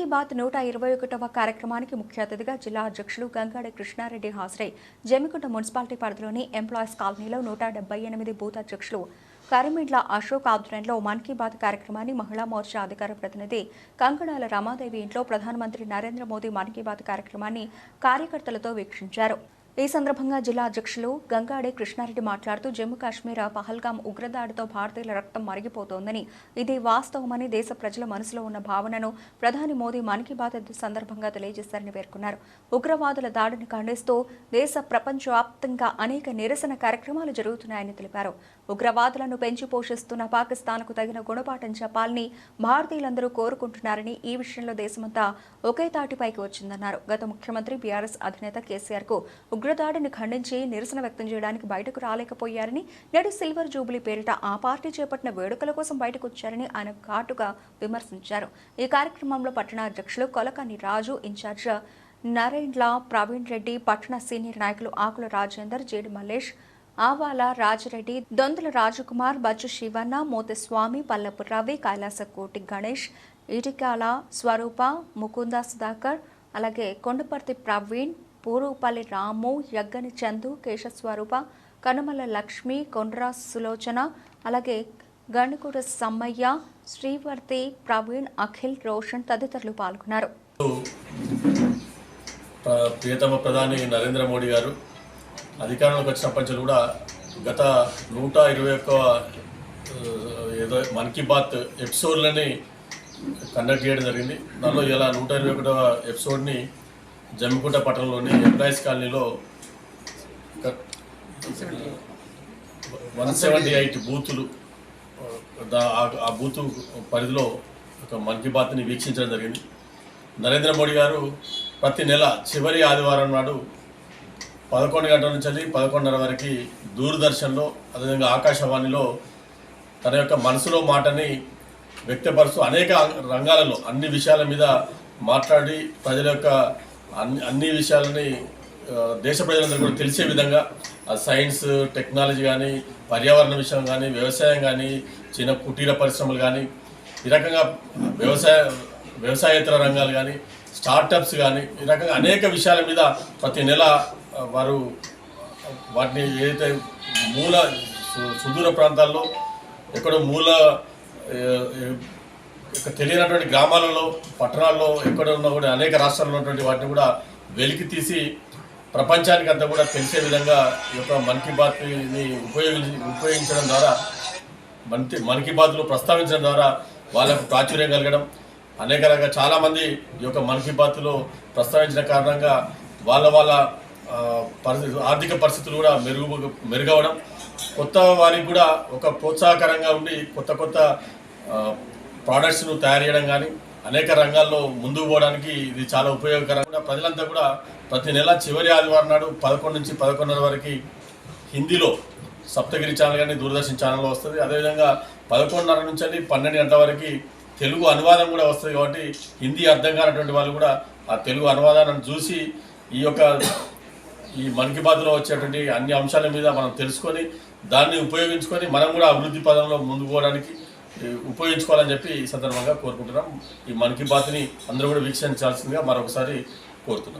కీ బాత్ నూట ఇరవై ఒకటవ కార్యక్రమానికి ముఖ్య అతిథిగా జిల్లా అధ్యక్షులు గంగాడి కృష్ణారెడ్డి హాజరై జమ్మికుంట మున్సిపాలిటీ పరిధిలోని ఎంప్లాయీస్ కాలనీలో నూట డెబ్బై ఎనిమిది బూత్ అధ్యక్షులు కరిమిడ్ల అశోక్ ఆధ్వర్యంలో మన్ కీ బాత్ కార్యక్రమాన్ని మహిళా మోర్చా అధికార ప్రతినిధి కంకణాల రమాదేవి ఇంట్లో ప్రధానమంత్రి నరేంద్ర మోదీ మన్ కీ బాత్ కార్యక్రమాన్ని కార్యకర్తలతో వీక్షించారు. ఈ సందర్భంగా జిల్లా అధ్యక్షులు గంగాడే కృష్ణారెడ్డి మాట్లాడుతూ జమ్మూ కాశ్మీర్ పహల్గాం ఉగ్రదాడితో భారతీయుల రక్తం మరిగిపోతోందని ఇది వాస్తవమని దేశ ప్రజల మనసులో ఉన్న భావనను ప్రధాని మోదీ మన్ కీ బాత్ సందర్భంగా తెలియజేశారని పేర్కొన్నారు. ఉగ్రవాదుల దాడిని ఖండిస్తూ దేశ ప్రపంచవ్యాప్తంగా అనేక నిరసన కార్యక్రమాలు జరుగుతున్నాయని తెలిపారు. ఉగ్రవాదులను పెంచి పోషిస్తున్న పాకిస్తాన్కు తగిన గుణపాఠం చెప్పాలని భారతీయులందరూ కోరుకుంటున్నారని ఈ విషయంలో దేశమంతా ఒకే తాటిపైకి వచ్చిందన్నారు. గత ముఖ్యమంత్రి బీఆర్ఎస్ అధినేత కేసీఆర్కు ఉగ్రదాడిని ఖండించి నిరసన వ్యక్తం చేయడానికి బయటకు రాలేకపోయారని నేడు సిల్వర్ జూబిలీ పేరిట ఆ పార్టీ చేపట్టిన వేడుకల కోసం బయటకు వచ్చారని ఆయన ఘాటుగా విమర్శించారు. ఈ కార్యక్రమంలో పట్టణ అధ్యక్షులు కొలకాని రాజు ఇన్ఛార్జ్ నరేండ్ల ప్రవీణ్ రెడ్డి పట్టణ సీనియర్ నాయకులు ఆకుల రాజేందర్ జేడి మల్లేష్ ఆవాల రాజరెడ్డి దొందుల రాజకుమార్ బచ్చు శివన్న మోతస్వామి పల్లపు రవి కైలాస కోటి గణేష్ ఇటికాల స్వరూప ముకుంద సుధాకర్ అలాగే కొండపర్తి ప్రవీణ్ పూరుపల్లి రాము యగ్గని చందు కేశస్వరూప కనుమల లక్ష్మి కొండ్రా సులోచన అలాగే గణికూడ సమ్మయ్య శ్రీవర్తి ప్రవీణ్ అఖిల్ రోషన్ తదితరులు పాల్గొన్నారు. ప్రియతమ ప్రధాని నరేంద్ర మోడీ గారు అధికారంలోకి వచ్చినప్పటి నుంచి కూడా గత నూట ఇరవై ఒక్క ఏదో మన్ కీ బాత్ ఎపిసోడ్లని కండక్ట్ చేయడం జరిగింది. దానిలో ఇలా నూట ఇరవై ఒకటవ ఎపిసోడ్ని జమ్మికుంట పట్టణంలోని ఎంప్లాయీస్ కాలనీలో వన్ సెవెంటీ ఎయిట్ బూతులు ఆ, బూతు పరిధిలో ఒక మన్ కీ బాత్ని వీక్షించడం జరిగింది. నరేంద్ర మోడీ గారు ప్రతి నెల చివరి ఆదివారం నాడు పదకొండు గంటల నుంచి పదకొండున్నర వరకు దూరదర్శన్లో అదేవిధంగా ఆకాశవాణిలో తన యొక్క మనసులో మాటని వ్యక్తపరుస్తూ అనేక రంగాలలో అన్ని విషయాల మీద మాట్లాడి ప్రజల యొక్క అన్ని అన్ని విషయాలని దేశ ప్రజలందరూ కూడా తెలిసే విధంగా సైన్స్ టెక్నాలజీ కానీ పర్యావరణ విషయం కానీ వ్యవసాయం కానీ చిన్న కుటీర పరిశ్రమలు కానీ ఈ రకంగా వ్యవసాయ వ్యవసాయేతర రంగాలు కానీ స్టార్టప్స్ కానీ ఈ రకంగా అనేక విషయాల మీద ప్రతి నెల వారు వాటిని ఏదైతే మూల సు- సుదూర ప్రాంతాల్లో ఎక్కడో మూల తెలియనటువంటి గ్రామాలలో పట్టణాల్లో ఎక్కడ ఉన్నా కూడా అనేక రాష్ట్రాల్లో ఉన్నటువంటి వాటిని కూడా వెలికి తీసి ప్రపంచానికి అంతా కూడా తెలిసే విధంగా ఈ యొక్క మన్ కీ బాత్ని ఉపయోగించి ఉపయోగించడం ద్వారా మన్ మన్ కీ బాత్లో ప్రస్తావించడం ద్వారా వాళ్ళకు ప్రాచుర్యం కలగడం. అనేక రకాల చాలామంది ఈ యొక్క మన్ కీ బాత్లో ప్రస్తావించిన కారణంగా వాళ్ళ వాళ్ళ పరిస్థితి ఆర్థిక పరిస్థితులు కూడా మెరుగు మెరుగవడం. కొత్త వారికి కూడా ఒక ప్రోత్సాహకరంగా ఉండి కొత్త కొత్త ప్రోడక్ట్స్ను తయారు చేయడం కానీ అనేక రంగాల్లో ముందుకు పోవడానికి ఇది చాలా ఉపయోగకరంగా ప్రజలంతా కూడా ప్రతి నెల చివరి ఆదివారం నాడు పదకొండు నుంచి పదకొండున్నర వరకు హిందీలో సప్తగిరి ఛానల్ కానీ దూరదర్శన్ ఛానల్లో వస్తుంది. అదేవిధంగా పదకొండున్నర నుంచి అండి పన్నెండు గంటల వరకు తెలుగు అనువాదం కూడా వస్తుంది కాబట్టి హిందీ అర్థం కానటువంటి వాళ్ళు కూడా ఆ తెలుగు అనువాదాన్ని చూసి ఈ యొక్క ఈ మన్ కీ బాత్లో వచ్చేటువంటి అన్ని అంశాల మీద మనం తెలుసుకొని దాన్ని ఉపయోగించుకొని మనం కూడా అభివృద్ధి పదంలో ముందుకోవడానికి ఉపయోగించుకోవాలని చెప్పి ఈ సందర్భంగా కోరుకుంటున్నాం. ఈ మన్ కీ బాత్ని అందరూ కూడా వీక్షించాల్సిందిగా మరొకసారి కోరుతున్నాం.